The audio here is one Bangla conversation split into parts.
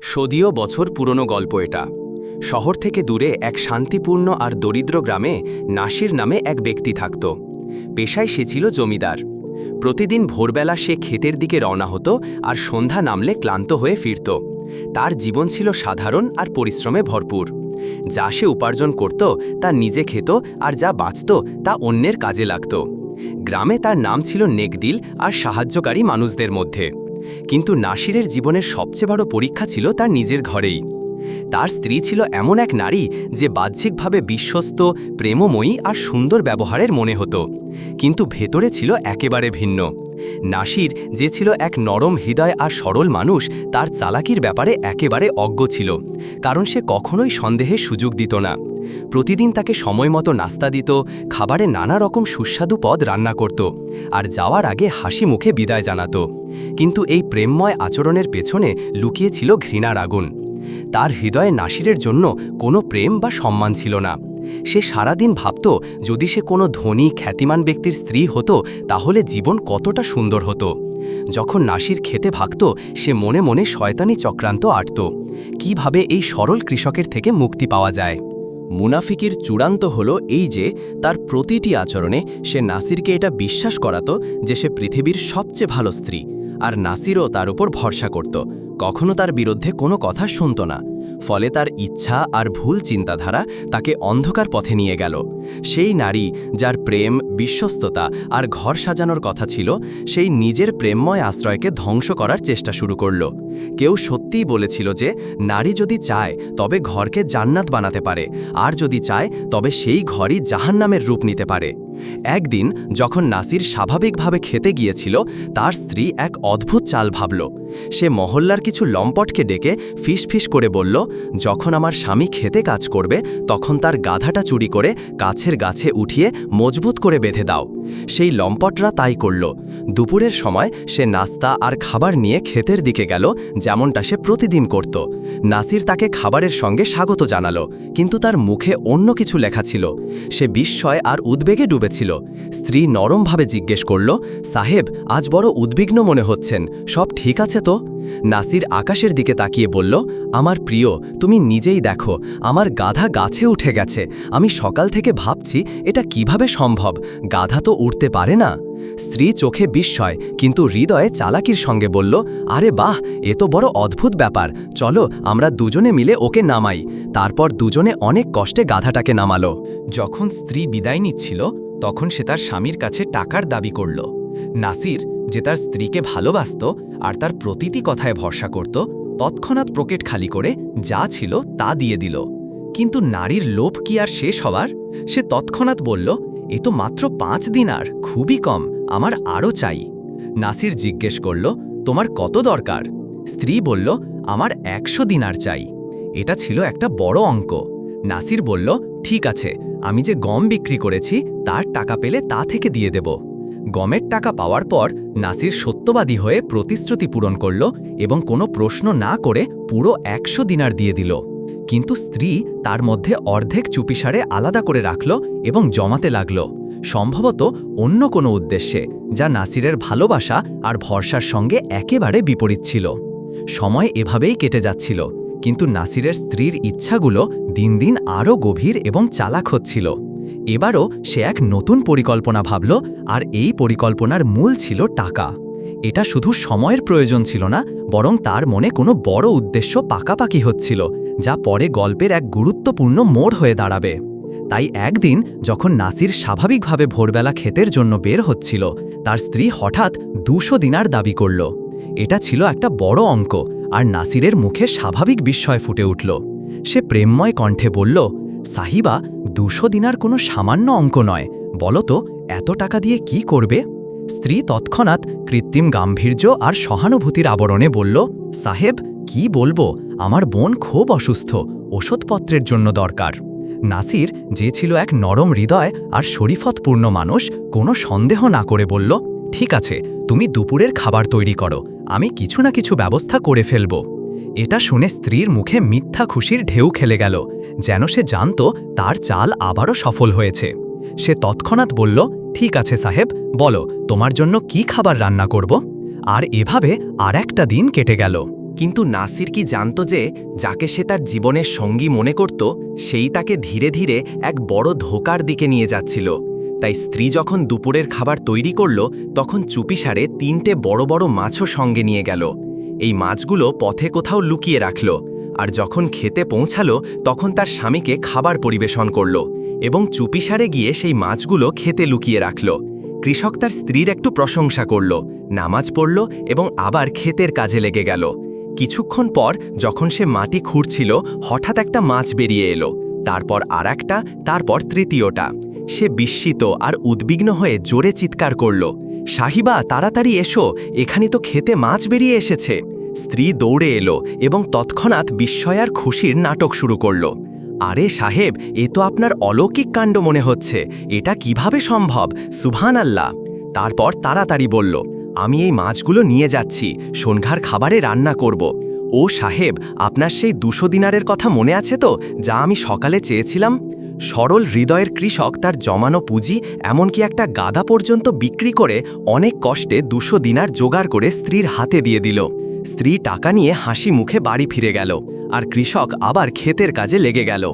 সদীয় বছর পুরনো গল্প এটা। শহর থেকে দূরে এক শান্তিপূর্ণ আর দরিদ্র গ্রামে নাসির নামে এক ব্যক্তি থাকত। পেশায় সে ছিল জমিদার। প্রতিদিন ভোরবেলা সে ক্ষেতের দিকে রওনা হতো আর সন্ধ্যা নামলে ক্লান্ত হয়ে ফিরত। তার জীবন ছিল সাধারণ আর পরিশ্রমে ভরপুর। যা সে উপার্জন করত, তা নিজে খেত আর যা বাঁচত, তা অন্যের কাজে লাগত। গ্রামে তার নাম ছিল নেকদিল আর সাহায্যকারী মানুষদের মধ্যে। কিন্তু নাসিরের জীবনের সবচেয়ে বড় পরীক্ষা ছিল তার নিজের ঘরেই। তার স্ত্রী ছিল এমন এক নারী যে বাহ্যিকভাবে বিশ্বস্ত, প্রেমময়ী আর সুন্দর ব্যবহারের মনে হতো। কিন্তু ভেতরে ছিল একেবারে ভিন্ন। নাসির যে ছিল এক নরম হৃদয় আর সরল মানুষ, তার চালাকির ব্যাপারে একেবারে অজ্ঞ ছিল, কারণ সে কখনোই সন্দেহের সুযোগ দিত না। প্রতিদিন তাকে সময় মতো নাস্তা দিত, খাবারে নানা রকম সুস্বাদু পদ রান্না করত, আর যাওয়ার আগে হাসি মুখে বিদায় জানাত। কিন্তু এই প্রেমময় আচরণের পেছনে লুকিয়েছিল ঘৃণার আগুন। তার হৃদয়ে নাসিরের জন্য কোনো প্রেম বা সম্মান ছিল না। সে সারাদিন ভাবত, যদি সে কোনো ধনী, খ্যাতিমান ব্যক্তির স্ত্রী হতো, তাহলে জীবন কতটা সুন্দর হতো। যখন নাসির খেতে ভাগত, সে মনে মনে শয়তানি চক্রান্ত আটত। কীভাবে এই সরল কৃষকের থেকে মুক্তি পাওয়া যায়? মুনাফিকির চূড়ান্ত হল এই যে, তার প্রতিটি আচরণে সে নাসিরকে এটা বিশ্বাস করাতো যে সে পৃথিবীর সবচেয়ে ভালো স্ত্রী, আর নাসিরও তার উপর ভরসা করত। কখনো তার বিরুদ্ধে কোনো কথা শুনত না। ফলে তার ইচ্ছা আর ভুল চিন্তাধারা তাকে অন্ধকার পথে নিয়ে গেল। সেই নারী যার প্রেম, বিশ্বস্ততা আর ঘর সাজানোর কথা ছিল, সেই নিজের প্রেমময় আশ্রয়কে ধ্বংস করার চেষ্টা শুরু করল। কেউ সত্যিই বলেছিল যে, নারী যদি চায়, তবে ঘরকে জান্নাত বানাতে পারে। আর যদি চায়, তবে সেই ঘরই জাহান্নামের রূপ নিতে পারে। একদিন যখন নাসির স্বাভাবিকভাবে খেতে গিয়েছিল, তার স্ত্রী এক অদ্ভুত চাল ভাবল সে মহল্লার কিছু লম্পটকে ডেকে ফিস করে বলল, যখন আমার স্বামী খেতে কাজ করবে, তখন তার গাধাটা চুরি করে কাছের গাছে উঠিয়ে মজবুত করে বেঁধে দাও। সেই লম্পটরা তাই করল। দুপুরের সময় সে নাস্তা আর খাবার নিয়ে ক্ষেতের দিকে গেল, যেমনটা সে প্রতিদিন করত। নাসির তাকে খাবারের সঙ্গে স্বাগত জানালো, কিন্তু তার মুখে অন্য কিছু লেখা ছিল। সে বিস্ময় আর উদ্বেগে ডুবেছিল। স্ত্রী নরমভাবে জিজ্ঞেস করল, সাহেব, আজ বড় উদ্বিগ্ন মনে হচ্ছেন, সব ঠিক আছে তো? নাসির আকাশের দিকে তাকিয়ে বলল, আমার প্রিয়, তুমি নিজেই দেখো, আমার গাধা গাছে উঠে গেছে। আমি সকাল থেকে ভাবছি, এটা কীভাবে সম্ভব? গাধা তো উঠতে পারে না? স্ত্রী চোখে বিস্ময়, কিন্তু হৃদয়ে চালাকির সঙ্গে বলল, আরে বাহ, এ তো বড় অদ্ভুত ব্যাপার। চলো, আমরা দুজনে মিলে ওকে নামাই। তারপর দুজনে অনেক কষ্টে গাধাটাকে নামালো। যখন স্ত্রী বিদায় নিচ্ছিল, তখন সে তার স্বামীর কাছে টাকার দাবি করল। নাসির যে তার স্ত্রীকে ভালোবাসত আর তার প্রতিটি কথায় ভরসা করত, তৎক্ষণাৎ পকেট খালি করে যা ছিল তা দিয়ে দিল। কিন্তু নারীর লোভ কি আর শেষ হওয়ার সে তৎক্ষণাৎ বলল, এ তো মাত্র পাঁচ দিন আর, খুবই কম, আমার আরও চাই। নাসির জিজ্ঞেস করল, তোমার কত দরকার? স্ত্রী বলল, আমার একশো দিনার চাই। এটা ছিল একটা বড় অঙ্ক। নাসির বলল, ঠিক আছে, আমি যে গম বিক্রি করেছি, তার টাকা পেলে তা থেকে দিয়ে দেব। গমের টাকা পাওয়ার পর নাসির সত্যবাদী হয়ে প্রতিশ্রুতি পূরণ করল এবং কোনো প্রশ্ন না করে পুরো একশো দিনার দিয়ে দিল। কিন্তু স্ত্রী তার মধ্যে অর্ধেক চুপিসারে আলাদা করে রাখল এবং জমাতে লাগল, সম্ভবত অন্য কোনো উদ্দেশ্যে, যা নাসিরের ভালোবাসা আর ভরসার সঙ্গে একেবারে বিপরীত ছিল। সময় এভাবেই কেটে যাচ্ছিল, কিন্তু নাসিরের স্ত্রীর ইচ্ছাগুলো দিন দিন আরও গভীর এবং চালাক হচ্ছিল। এবারও সে এক নতুন পরিকল্পনা ভাবল, আর এই পরিকল্পনার মূল ছিল টাকা। এটা শুধু সময়ের প্রয়োজন ছিল না, বরং তার মনে কোনো বড় উদ্দেশ্য পাকাপাকি হচ্ছিল, যা পরে গল্পের এক গুরুত্বপূর্ণ মোড় হয়ে দাঁড়াবে। তাই একদিন যখন নাসির স্বাভাবিকভাবে ভোরবেলা ক্ষেতের জন্য বের হচ্ছিল, তার স্ত্রী হঠাৎ দুশো দিনার দাবি করল। এটা ছিল একটা বড় অঙ্ক, আর নাসিরের মুখে স্বাভাবিক বিস্ময় ফুটে উঠল। সে প্রেমময় কণ্ঠে বলল, সাহিবা দুশো দিনার কোনো সামান্য অঙ্ক নয়। বলো তো, এত টাকা দিয়ে কি করবে? স্ত্রী তৎক্ষণাৎ কৃত্রিম গাম্ভীর্য আর সহানুভূতির আবরণে বলল, সাহেব, কি বলব? আমার বোন খুব অসুস্থ। ওষুধপত্রের জন্য দরকার। নাসির, যে ছিল এক নরম হৃদয় আর শরীফতপূর্ণ মানুষ, কোনো সন্দেহ না করে বলল, ঠিক আছে, তুমি দুপুরের খাবার তৈরি করো। আমি কিছু না কিছু ব্যবস্থা করে ফেলব। এটা শুনে স্ত্রীর মুখে মিথ্যা খুশির ঢেউ খেলে গেল। যেন সে জানত তার চাল আবারও সফল হয়েছে। সে তৎক্ষণাৎ বলল, ঠিক আছে সাহেব, বলো, তোমার জন্য কি খাবার রান্না করব? আর এভাবে আর একটা দিন কেটে গেল। কিন্তু নাসির কি জানত যে, যাকে সে তার জীবনের সঙ্গী মনে করত, সেই তাকে ধীরে ধীরে এক বড় ধোকার দিকে নিয়ে যাচ্ছিল। তাই স্ত্রী যখন দুপুরের খাবার তৈরি করল, তখন চুপিসারে তিনটে বড় বড় মাছও সঙ্গে নিয়ে গেল। এই মাছগুলো পথে কোথাও লুকিয়ে রাখল আর যখন খেতে পৌঁছালো, তখন তার স্বামীকে খাবার পরিবেশন করল এবং চুপিসারে গিয়ে সেই মাছগুলো খেতে লুকিয়ে রাখল। কৃষক তার স্ত্রীর একটু প্রশংসা করল, নামাজ পড়ল এবং আবার ক্ষেতের কাজে লেগে গেল। কিছুক্ষণ পর যখন সে মাটি খুঁড়ছিল, হঠাৎ একটা মাছ বেরিয়ে এলো। তারপর আর তারপর তৃতীয়টা। সে বিস্মিত আর উদ্বিগ্ন হয়ে জোরে চিৎকার করল। সাহিবা, তাড়াতাড়ি এসো। এখানে তো খেতে মাছ বেরিয়ে এসেছে। স্ত্রী দৌড়ে এলো এবং তৎক্ষণাৎ বিস্ময় আর খুশির নাটক শুরু করল। আরে সাহেব, এ তো আপনার অলৌকিক কাণ্ড মনে হচ্ছে। এটা কীভাবে সম্ভব? সুভান আল্লাহ তারপর তাড়াতাড়ি বলল, আমি এই মাছগুলো নিয়ে যাচ্ছি। সন্ধ্যার খাবারে রান্না করব। ও সাহেব, আপনার সেই দুশো দিনারের কথা মনে আছে তো, যা আমি সকালে চেয়েছিলাম? সরল হৃদয়ের কৃষক তার জমানো পুঁজি, এমনকি একটা গাদা পর্যন্ত বিক্রি করে অনেক কষ্টে দুশো দিনার জোগাড় করে স্ত্রীর হাতে দিয়ে দিল। স্ত্রী টাকা নিয়ে হাসি মুখে বাড়ি ফিরে গেল, আর কৃষক আবার ক্ষেতের কাজে লেগে গেল।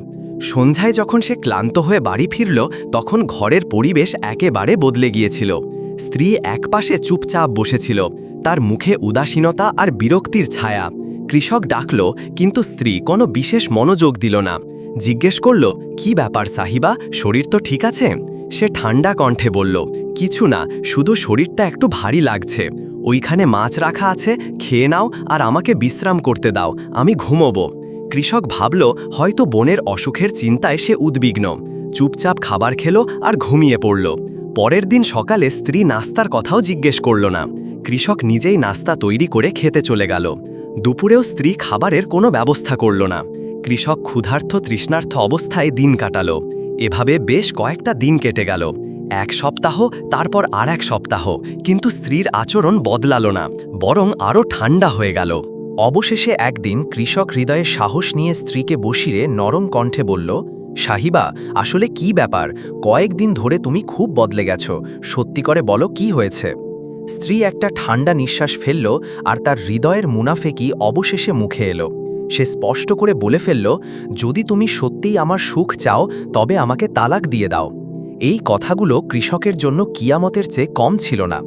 সন্ধ্যায় যখন সে ক্লান্ত হয়ে বাড়ি ফিরল, তখন ঘরের পরিবেশ একেবারে বদলে গিয়েছিল। স্ত্রী একপাশে চুপচাপ বসেছিল, তার মুখে উদাসীনতা আর বিরক্তির ছায়া। কৃষক ডাকল, কিন্তু স্ত্রী কোনো বিশেষ মনোযোগ দিল না। জিজ্ঞেস করল, কি ব্যাপার সাহিবা? শরীর তো ঠিক আছে? সে ঠান্ডা কণ্ঠে বলল, কিছু না, শুধু শরীরটা একটু ভারী লাগছে। ওইখানে মাছ রাখা আছে, খেয়ে নাও আর আমাকে বিশ্রাম করতে দাও, আমি ঘুমোবো। কৃষক ভাবল, হয়তো বোনের অসুখের চিন্তায় সে উদ্বিগ্ন। চুপচাপ খাবার খেলো আর ঘুমিয়ে পড়ল। পরের দিন সকালে স্ত্রী নাস্তার কথাও জিজ্ঞেস করল না। কৃষক নিজেই নাস্তা তৈরি করে খেতে চলে গেল। দুপুরেও স্ত্রী খাবারের কোনো ব্যবস্থা করল না। কৃষক ক্ষুধার্থ তৃষ্ণার্থ অবস্থায় দিন কাটাল। এভাবে বেশ কয়েকটা দিন কেটে গেল। এক সপ্তাহ, তারপর আর এক সপ্তাহ। কিন্তু স্ত্রীর আচরণ বদলালো না, বরং আরও ঠান্ডা হয়ে গেল। অবশেষে একদিন কৃষক হৃদয়ে সাহস নিয়ে স্ত্রীকে বসিরে নরম কণ্ঠে বলল, সাহিবা, আসলে কি ব্যাপার? কয়েকদিন ধরে তুমি খুব বদলে গেছ। সত্যি করে বলো কি হয়েছে? স্ত্রী একটা ঠান্ডা নিঃশ্বাস ফেলল আর তার হৃদয়ের মুনাফেকি অবশেষে মুখে এলো। সে স্পষ্ট করে বলে ফেলল, যদি তুমি সত্যিই আমার সুখ চাও, তবে আমাকে তালাক দিয়ে দাও। এই কথাগুলো কৃষকের জন্য কিয়ামতের চেয়ে কম ছিল না।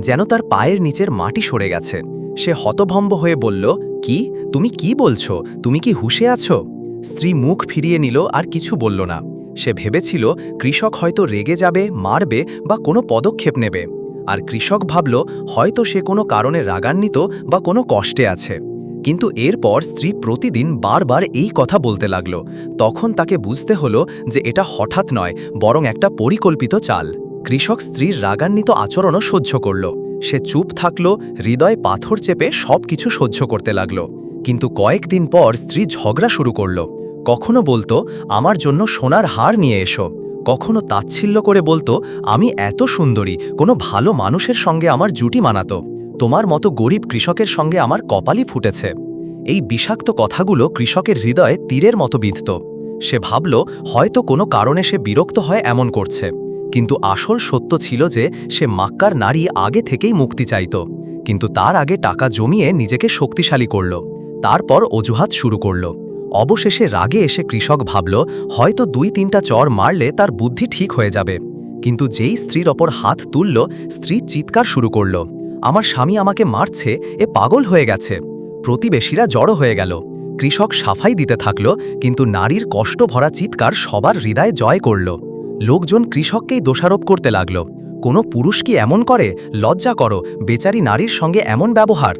যেন তার পায়ের নিচের মাটি সরে গেছে। সে হতভম্ব হয়ে বলল, কি? তুমি কি বলছো? তুমি কি হুশে আছো? স্ত্রী মুখ ফিরিয়ে নিল আর কিছু বলল না। সে ভেবেছিল, কৃষক হয়তো রেগে যাবে, মারবে বা কোনো পদক্ষেপ নেবে। আর কৃষক ভাবল, হয়তো সে কোনো কারণে রাগান্বিত বা কোনো কষ্টে আছে। কিন্তু এরপর স্ত্রী প্রতিদিন বারবার এই কথা বলতে লাগল। তখন তাকে বুঝতে হলো যে এটা হঠাৎ নয়, বরং একটা পরিকল্পিত চাল। কৃষক স্ত্রীর রাগান্বিত আচরণও সহ্য করল। সে চুপ থাকল, হৃদয় পাথর চেপে সব কিছু সহ্য করতে লাগল। কিন্তু কয়েকদিন পর স্ত্রী ঝগড়া শুরু করল। কখনো বলতো, আমার জন্য সোনার হার নিয়ে এসো। কখনো তাচ্ছিল্য করে বলতো, আমি এত সুন্দরী, কোনো ভালো মানুষের সঙ্গে আমার জুটি মানাতো। তোমার মতো গরিব কৃষকের সঙ্গে আমার কপালই ফুটেছে। এই বিষাক্ত কথাগুলো কৃষকের হৃদয়ে তীরের মতো বিঁধত। সে ভাবল, হয়তো কোনো কারণে সে বিরক্ত হয় এমন করছে। কিন্তু আসল সত্য ছিল যে, সে মাক্কার নারী আগে থেকেই মুক্তি চাইত। কিন্তু তার আগে টাকা জমিয়ে নিজেকে শক্তিশালী করল। তারপর অজুহাত শুরু করল। অবশেষে রাগে এসে কৃষক ভাবল, হয়তো দুই তিনটা চর মারলে তার বুদ্ধি ঠিক হয়ে যাবে। কিন্তু যেই স্ত্রীর ওপর হাত তুলল, স্ত্রী চিৎকার শুরু করল। আমার স্বামী আমাকে মারছে, এ পাগল হয়ে গেছে। প্রতিবেশীরা জড়ো হয়ে গেল। কৃষক সাফাই দিতে থাকল, কিন্তু নারীর কষ্ট ভরা চিৎকার সবার হৃদয়ে জয় করল। লোকজন কৃষককেই দোষারোপ করতে লাগল। কোনো পুরুষ কি এমন করে? লজ্জা করো, বেচারি নারীর সঙ্গে এমন ব্যবহার।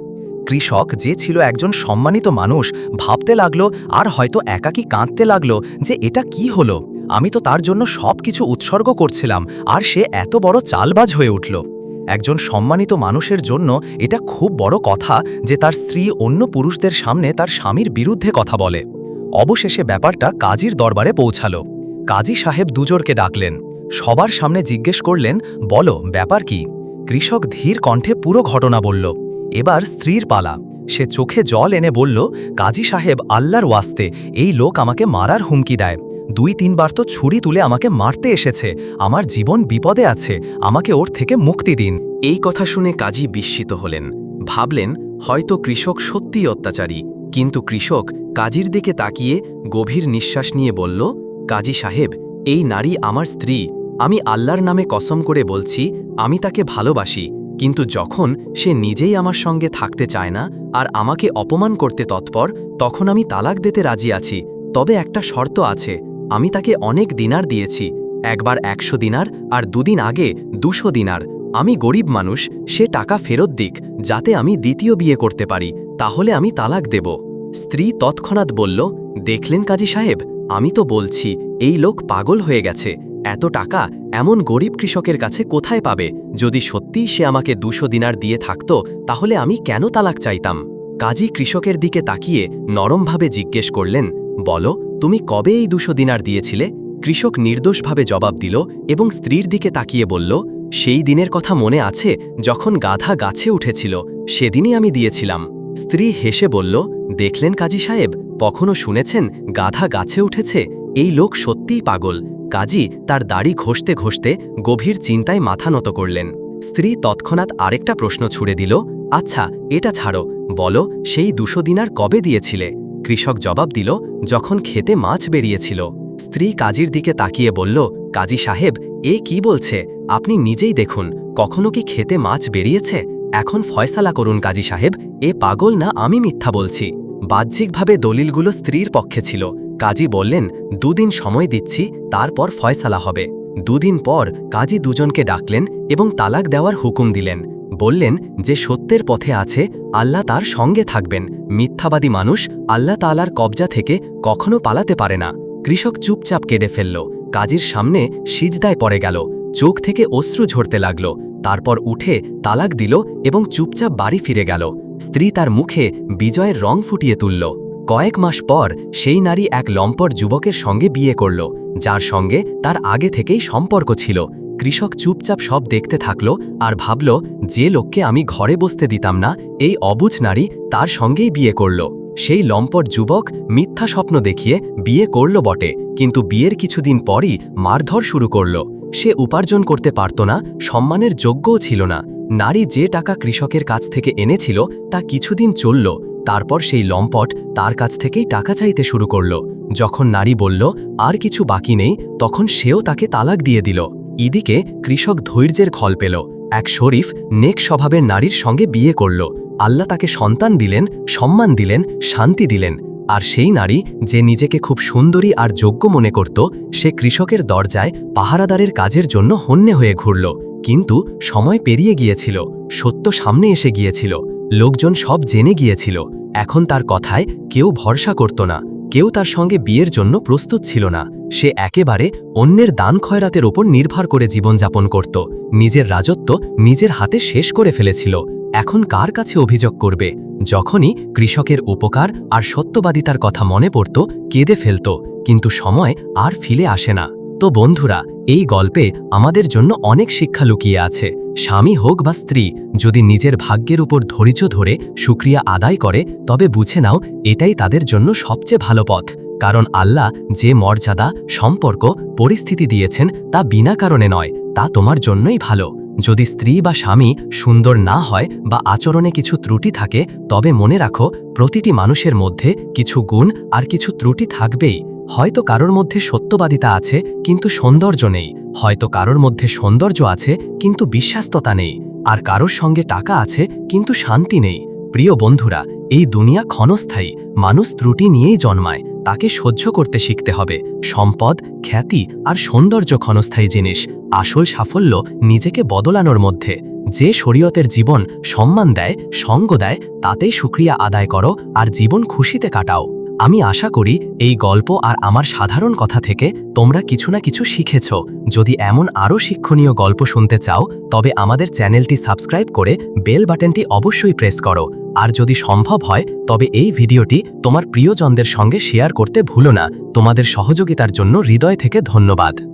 কৃষক যে ছিল একজন সম্মানিত মানুষ, ভাবতে লাগল, আর হয়তো একাকী কাঁদতে লাগল যে এটা কি হলো। আমি তো তার জন্য সব কিছু উৎসর্গ করছিলাম, আর সে এত বড় চালবাজ হয়ে উঠল। একজন সম্মানিত মানুষের জন্য এটা খুব বড় কথা যে তার স্ত্রী অন্য পুরুষদের সামনে তার স্বামীর বিরুদ্ধে কথা বলে। অবশেষে ব্যাপারটা কাজীর দরবারে পৌঁছালো। কাজী সাহেব দুজোরকে ডাকলেন। সবার সামনে জিজ্ঞেস করলেন, বলো, ব্যাপার কি? কৃষক ধীর কণ্ঠে পুরো ঘটনা বলল। এবার স্ত্রীর পালা। সে চোখে জল এনে বলল, কাজী সাহেব, আল্লাহর ওয়াস্তে, এই লোক আমাকে মারার হুমকি দেয়। দুই তিনবার তো ছুরি তুলে আমাকে মারতে এসেছে। আমার জীবন বিপদে আছে। আমাকে ওর থেকে মুক্তি দিন। এই কথা শুনে কাজী বিস্মিত হলেন। ভাবলেন, হয়তো কৃষক সত্যিই অত্যাচারী। কিন্তু কৃষক কাজীর দিকে তাকিয়ে গভীর নিঃশ্বাস নিয়ে বলল, কাজী সাহেব, এই নারী আমার স্ত্রী। আমি আল্লাহর নামে কসম করে বলছি, আমি তাকে ভালোবাসি। কিন্তু যখন সে নিজেই আমার সঙ্গে থাকতে চায় না আর আমাকে অপমান করতে তৎপর, তখন আমি তালাক দিতে রাজি আছি। তবে একটা শর্ত আছে। আমি তাকে অনেক দিনার দিয়েছি, একবার একশো দিনার আর দুদিন আগে দুশো দিনার। আমি গরিব মানুষ, সে টাকা ফেরত দিক, যাতে আমি দ্বিতীয় বিয়ে করতে পারি, তাহলে আমি তালাক দেব। স্ত্রী তৎক্ষণাৎ বলল, দেখলেন কাজী সাহেব, আমি তো বলছি, এই লোক পাগল হয়ে গেছে, এত টাকা এমন গরিব কৃষকের কাছে কোথায় পাবে? যদি সত্যিই সে আমাকে দুশো দিনার দিয়ে থাকত, তাহলে আমি কেন তালাক চাইতাম? কাজী কৃষকের দিকে তাকিয়ে নরমভাবে জিজ্ঞেস করলেন, বলো তুমি কবে এই দুশো দিনার দিয়েছিলে? কৃষক নির্দোষভাবে জবাব দিল এবং স্ত্রীর দিকে তাকিয়ে বলল, সেই দিনের কথা মনে আছে যখন গাধা গাছে উঠেছিল, সেদিনই আমি দিয়েছিলাম। স্ত্রী হেসে বলল, দেখলেন কাজী সাহেব, কখনো শুনেছেন গাধা গাছে উঠেছে? এই লোক সত্যিই পাগল। কাজী, তার দাড়ি ঘষতে ঘষতে গভীর চিন্তায় মাথা নত করলেন। স্ত্রী তৎক্ষণাৎ আরেকটা প্রশ্ন ছুড়ে দিল আচ্ছা এটা ছাড়ো। বলো, সেই দুশো দিনার কবে দিয়েছিলে? কৃষক জবাব দিল, যখন খেতে মাছ বেরিয়েছিল। স্ত্রী কাজীর দিকে তাকিয়ে বলল, কাজী সাহেব, এ কি বলছে? আপনি নিজেই দেখুন, কখনো কি খেতে মাছ বেরিয়েছে? এখন ফয়সালা করুন কাজী সাহেব, এ পাগল না আমি মিথ্যা বলছি। বাহ্যিকভাবে দলিলগুলো স্ত্রীর পক্ষে ছিল। কাজী বললেন, দুদিন সময় দিচ্ছি, তারপর ফয়সালা হবে। দুদিন পর কাজী দুজনকে ডাকলেন এবং তালাক দেওয়ার হুকুম দিলেন। বললেন, যে সত্যের পথে আছে, আল্লাহ তার সঙ্গে থাকবেন। মিথ্যাবাদী মানুষ আল্লাহ তালার কবজা থেকে কখনো পালাতে পারে না। কৃষক চুপচাপ কেটে ফেলল। কাজীর সামনে সিজদায় পড়ে গেল। চোখ থেকে অশ্রু ঝরতে লাগল। তারপর উঠে তালাক দিল এবং চুপচাপ বাড়ি ফিরে গেল। স্ত্রী তার মুখে বিজয়ের রং ফুটিয়ে তুলল। কয়েক মাস পর সেই নারী এক লম্পট যুবকের সঙ্গে বিয়ে করল, যার সঙ্গে তার আগে থেকেই সম্পর্ক ছিল। কৃষক চুপচাপ সব দেখতে থাকল আর ভাবল, যে লোককে আমি ঘরে বসতে দিতাম না, এই অবুঝ নারী তার সঙ্গেই বিয়ে করল। সেই লম্পট যুবক মিথ্যা স্বপ্ন দেখিয়ে বিয়ে করল বটে, কিন্তু বিয়ের কিছুদিন পরই মারধর শুরু করল। সে উপার্জন করতে পারত না, সম্মানের যোগ্যও ছিল না। নারী যে টাকা কৃষকের কাছ থেকে এনেছিল, তা কিছুদিন চলল। তারপর সেই লম্পট তার কাছ থেকেই টাকা চাইতে শুরু করল। যখন নারী বলল, আর কিছু বাকি নেই, তখন সেও তাকে তালাক দিয়ে দিল। ইদিকে কৃষক ধৈর্যের খল পেল। এক শরীফ নেক স্বভাবের নারীর সঙ্গে বিয়ে করল। আল্লাহ তাকে সন্তান দিলেন, সম্মান দিলেন, শান্তি দিলেন। আর সেই নারী যে নিজেকে খুব সুন্দরী আর যোগ্য মনে করত, সে কৃষকের দরজায় পাহারাদারের কাজের জন্য হন্যে হয়ে ঘুরল। কিন্তু সময় পেরিয়ে গিয়েছিল, সত্য সামনে এসে গিয়েছিল। লোকজন সব জেনে গিয়েছিল। এখন তার কথায় কেউ ভরসা করত না। কেউ তার সঙ্গে বিয়ের জন্য প্রস্তুত ছিল না। সে একেবারে অন্যের দান খয়রাতের ওপর নির্ভর করে জীবনযাপন করত। নিজের রাজত্ব নিজের হাতে শেষ করে ফেলেছিল। এখন কার কাছে অভিযোগ করবে? যখনই কৃষকের উপকার আর সত্যবাদিতার কথা মনে পড়ত, কেঁদে ফেলত। কিন্তু সময় আর ফিলে আসে না। তো বন্ধুরা, এই গল্পে আমাদের জন্য অনেক শিক্ষা লুকিয়ে আছে। স্বামী হোক বা স্ত্রী, যদি নিজের ভাগ্যের উপর ধৈর্য ধরে সুক্রিয়া আদায় করে, তবে বুঝে নাও, এটাই তাদের জন্য সবচেয়ে ভালো পথ। কারণ আল্লাহ যে মর্যাদা, সম্পর্ক, পরিস্থিতি দিয়েছেন, তা বিনা কারণে নয়, তা তোমার জন্যই ভালো। যদি স্ত্রী বা স্বামী সুন্দর না হয় বা আচরণে কিছু ত্রুটি থাকে, তবে মনে রাখো, প্রতিটি মানুষের মধ্যে কিছু গুণ আর কিছু ত্রুটি থাকবেই। হয়তো কারোর মধ্যে সত্যবাদিতা আছে, কিন্তু সৌন্দর্য নেই। হয়তো কারোর মধ্যে সৌন্দর্য আছে, কিন্তু বিশ্বাস্ততা নেই। আর কারোর সঙ্গে টাকা আছে, কিন্তু শান্তি নেই। প্রিয় বন্ধুরা, এই দুনিয়া ক্ষণস্থায়ী। মানুষ ত্রুটি নিয়েই জন্মায়। তাকে সহ্য করতে শিখতে হবে। সম্পদ, খ্যাতি আর সৌন্দর্য ক্ষণস্থায়ী জিনিস। আসল সাফল্য নিজেকে বদলানোর মধ্যে। যে শরীয়তের জীবন সম্মান দেয়, সঙ্গ দেয়, তাতেই সুক্রিয়া আদায় করো আর জীবন খুশিতে কাটাও। আমি আশা করি এই গল্প আর আমার সাধারণ কথা থেকে তোমরা কিছু না কিছু শিখেছ। যদি এমন আরও শিক্ষণীয় গল্প শুনতে চাও, তবে আমাদের চ্যানেলটি সাবস্ক্রাইব করে বেল বাটনটি অবশ্যই প্রেস করো। আর যদি সম্ভব হয়, তবে এই ভিডিওটি তোমার প্রিয়জনদের সঙ্গে শেয়ার করতে ভুলো না। তোমাদের সহযোগিতার জন্য হৃদয় থেকে ধন্যবাদ।